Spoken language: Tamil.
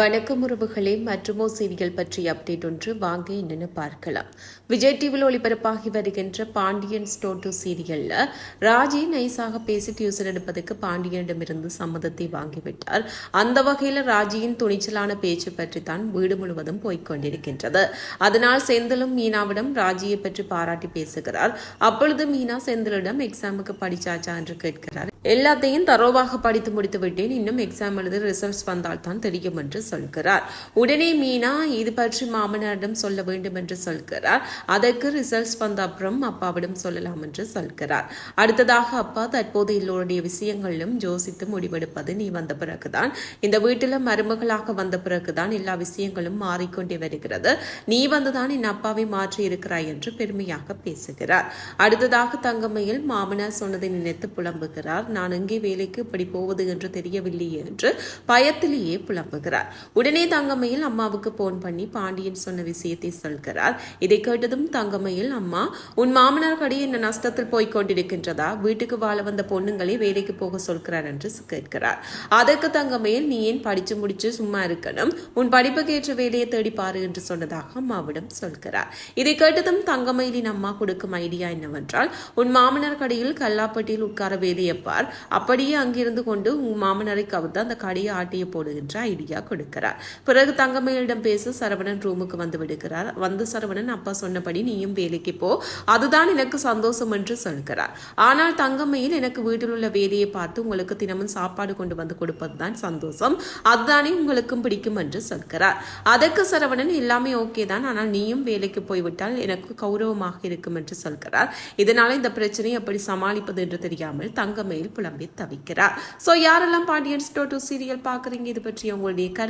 வணக்கம் உறவுகளே மற்றுமோ சீரியல் பற்றிய அப்டேட் ஒன்று வாங்க என்னன்னு பார்க்கலாம். விஜய் டிவியில் ஒளிபரப்பாகி வருகின்ற பாண்டியன் ஸ்டோர் டூ ராஜி நைஸாக பேசி டியூசன் எடுப்பதற்கு பாண்டியனிடமிருந்து சம்மதத்தை வாங்கிவிட்டார். அந்த வகையில் ராஜியின் துணிச்சலான பேச்சு பற்றி தான் வீடு முழுவதும் போய்க் கொண்டிருக்கின்றது அதனால் செந்திலும் மீனாவிடம் ராஜியை பற்றி பாராட்டி பேசுகிறார். அப்பொழுது மீனா செந்திலிடம் எக்ஸாமுக்கு படிச்சாச்சா என்று கேட்கிறார். எல்லாத்தையும் தரோவாக படித்து முடித்து விட்டேன். இன்னும் எக்ஸாம் எழுதி ரிசல்ட்ஸ் வந்தால் தான் தெரியும் என்று சொல்கிறார். உடனே மீனா இது பற்றி மாமனாரிடம் சொல்ல வேண்டும் என்று சொல்கிறார். அதற்கு ரிசல்ட்ஸ் வந்த அப்புறம் அப்பாவிடம் சொல்லலாம் என்று சொல்கிறார். அடுத்ததாக அப்பா தற்போது எல்லோருடைய விஷயங்களிலும் யோசித்து முடிவெடுப்பது நீ வந்த பிறகுதான். இந்த வீட்டில் மருமகளாக வந்த பிறகுதான் எல்லா விஷயங்களும் மாறிக்கொண்டே வருகிறது. நீ வந்துதான் என் அப்பாவை மாற்றி இருக்கிறாய் என்று பெருமையாக பேசுகிறார். அடுத்ததாக தங்கம்மையில் மாமனார் சொன்னதை நினைத்து புலம்புகிறார். நான் எங்கே வேலைக்கு இப்படி போவது என்று தெரியவில்லையே என்று பயத்திலேயே புலம்புகிறார். உடனே தங்கம்மையில் அம்மாவுக்கு போன் பண்ணி பாண்டியன் சொன்ன விஷயத்தை சொல்கிறார். இதை கேட்டதும் தங்கம்மையில் அம்மா உன் மாமனார் கடி என்ன நஷ்டத்தில் போய்க் கொண்டிருக்கின்றதா? வீட்டுக்கு வாழ வந்த பொண்ணுங்களை வேலைக்கு போக சொல்கிறார் என்று கேட்கிறார். அதற்கு தங்கம்மையில் நீ ஏன் படிச்சு முடிச்சு சும்மா இருக்கணும்? உன் படிப்புக்கு ஏற்ற வேலையை தேடி பாரு என்று சொன்னதாக அம்மாவிடம் சொல்கிறார். இதை கேட்டதும் தங்கமயிலின் அம்மா கொடுக்கும் ஐடியா என்னவென்றால் உன் மாமனார் கடையில் கல்லாப்பட்டியில் உட்கார வேலையப்பார் அப்படியே அங்கிருந்து கொண்டு உன் மாமனாரை கவுத்து அந்த கடையை ஆட்டிய போடுகின்ற ஐடியா கொடுக்கிறார். பிறகு தங்கமயிலிடம் பேச சரவணன் ரூமுக்கு வந்து விடுகிறார். வந்து சரவணன் அப்பா சொன்னபடி நீயும் வேலைக்கு போ. அதுதான் எனக்கு சந்தோஷம் என்று சொல்கிறார். ஆனால் தங்கமையில் எனக்கு வீட்டில் உள்ள வேலையை பார்த்து உங்களுக்கு தினமும் சாப்பாடு கொண்டு வந்து கொடுப்பதுதான் சந்தோஷம். அதுதானே உங்களுக்கும் பிடிக்கும் என்று சொல்கிறார். அதற்கு சரவணன் எல்லாமே ஓகே தான். ஆனால் நீயும் வேலைக்கு போய்விட்டால் எனக்கு கௌரவமாக இருக்கும் என்று சொல்கிறார். இதனால இந்த பிரச்சனையை எப்படி சமாளிப்பது என்று தெரியாமல் தங்கமையில் புலம்பி தவிக்கிறார். ஸோ யாரெல்லாம் பாண்டியன் ஸ்டோ டூ சீரியல் பார்க்குறீங்க? இது பற்றி உங்களுடைய கருத்து